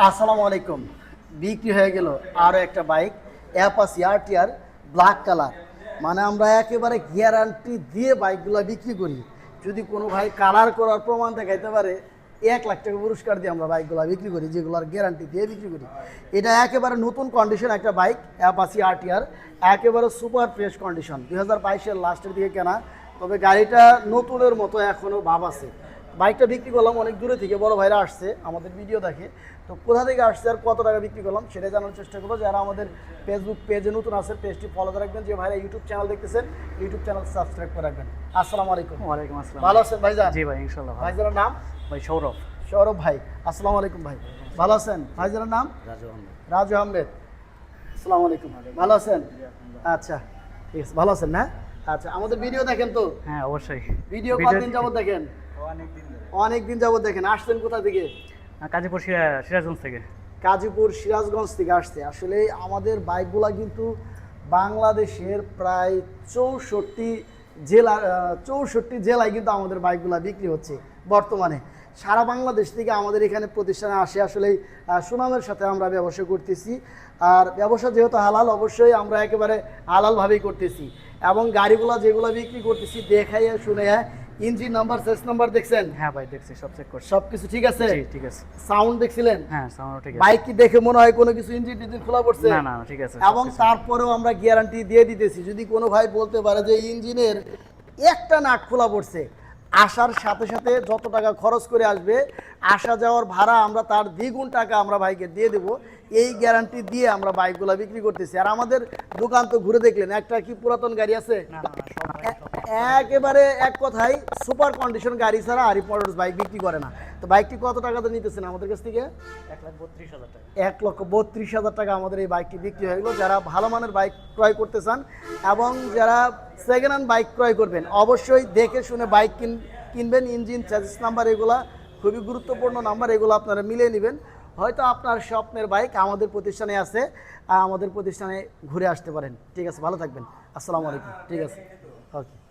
আসসালামু আলাইকুম। বিক্রি হয়ে গেল আরও একটা bike Apache RTR black colour মানে আমরা একেবারে গ্যারান্টি দিয়ে বাইকগুলো বিক্রি করি। যদি কোনো ভাই কালার করার প্রমাণ দেখাইতে পারে, এক লাখ টাকা পুরস্কার দিয়ে আমরা বাইকগুলো বিক্রি করি, যেগুলোর গ্যারান্টি দিয়ে বিক্রি করি। এটা একেবারে নতুন কন্ডিশন একটা বাইক অ্যাপাসি আরটিআর একেবারে সুপার ফ্রেশ কন্ডিশন দুই হাজার বাইশের লাস্টের দিকে কেনা, তবে গাড়িটা নতুনের মতো এখনও ভাব আছে। বাইকটা বিক্রি করলাম অনেক দূরে থেকে বড় ভাইরা আসছে আমাদের ভিডিও দেখে। তো কোথা থেকে আসছে আর কত টাকা বিক্রি করলাম সেটা জানার চেষ্টা করব। যারা আমাদের ফেসবুক পেজে নতুন আছে পেজটি ফলো রাখবেন। যে ভাইরা ইউটিউব চ্যানেল দেখতেছেন ইউটিউব চ্যানেল সাবস্ক্রাইব করে রাখবেন। আসসালামু আলাইকুম। ওয়ালাইকুম আসসালাম। ভালো আছেন ভাইজান? জি ভাই ইনশাল্লাহ ভাই ভাইজানের নাম? ভাই সৌরভ। সৌরভ ভাই আসসালামু আলাইকুম ভাই। ভালো আছেন? ভাইজানের নাম? রাজু আহমেদ। রাজু আহমেদ। আসসালামু আলাইকুম। ভালো আছেন? আচ্ছা ঠিক আছে ভালো আছেন না? আচ্ছা আমাদের ভিডিও দেখেন তো? হ্যাঁ অবশ্যই। ভিডিও কতদিন যাবত দেখেন? অনেক দিন যাবত দেখেন আসছেন কোথা থেকে? কাজীপুর সিরাজগঞ্জ থেকে। গাজীপুর সিরাজগঞ্জ থেকে আসছে। আসলে আমাদের বাইকগুলা কিন্তু বাংলাদেশের প্রায় চৌষট্টি জেলা চৌষট্টি জেলায় কিন্তু আমাদের বাইকগুলা বিক্রি হচ্ছে বর্তমানে। সারা বাংলাদেশ থেকে আমাদের এখানে প্রতিষ্ঠানে আসে আসলে সুনামের সাথে আমরা ব্যবসা করতেছি। আর ব্যবসা যেহেতু হালাল অবশ্যই আমরা একেবারে হালালভাবেই করতেছি। এবং গাড়িগুলা যেগুলো বিক্রি করতেছি দেখাইয়া শুনে ইঞ্জিন নাম্বার সেস নাম্বার দেখছেন? হ্যাঁ ভাই দেখছি সব চেক করছি। ঠিক আছে? জি ঠিক আছে। সাউন্ড দেখছিলেন? হ্যাঁ সাউন্ড ঠিক আছে। বাইক কি দেখে মনে হয় কোনো কিছু ইঞ্জিন টিঞ্জিন খোলা পড়ছে? না না ঠিক আছে এবং তারপরেও আমরা গ্যারান্টি দিয়ে দিতেছি যদি কোনো ভাই বলতে পারে যে ইঞ্জিনের একটা নাট খোলা পড়ছে আসার সাথে সাথে যত টাকা খরচ করে আসবে আসা যাওয়ার ভাড়া আমরা তার দ্বিগুণ টাকা আমরা ভাইকে দিয়ে দেব এই গ্যারান্টি দিয়ে আমরা বাইকগুলো বিক্রি করতেছি। আর আমাদের দোকান তো ঘুরে দেখলেন একটা কি পুরাতন গাড়ি আছে? একেবারে এক কথায় সুপার কন্ডিশন গাড়ি ছাড়া আরি মোটরস বাইক বিক্রি করে না। তো বাইকটি কত টাকাতে নিতেছেন আমাদের কাছ থেকে? এক লাখ বত্রিশ হাজার টাকা এক লক্ষ বত্রিশ হাজার টাকা। আমাদের এই বাইকটি বিক্রি হয়ে গেল। যারা ভালো মানের বাইক ক্রয় করতে চান এবং যারা সেকেন্ড হ্যান্ড বাইক ক্রয় করবেন, অবশ্যই দেখে শুনে বাইক কিন কিনবেন। ইঞ্জিন চার্জিস নাম্বার এগুলা, খুবই গুরুত্বপূর্ণ নাম্বার এগুলো আপনারা মিলিয়ে নেবেন। হয়তো আপনার স্বপ্নের বাইক আমাদের প্রতিষ্ঠানে আছে আমাদের প্রতিষ্ঠানে ঘুরে আসতে পারেন। ঠিক আছে, ভালো থাকবেন। আসসালামু আলাইকুম। ঠিক আছে। ওকে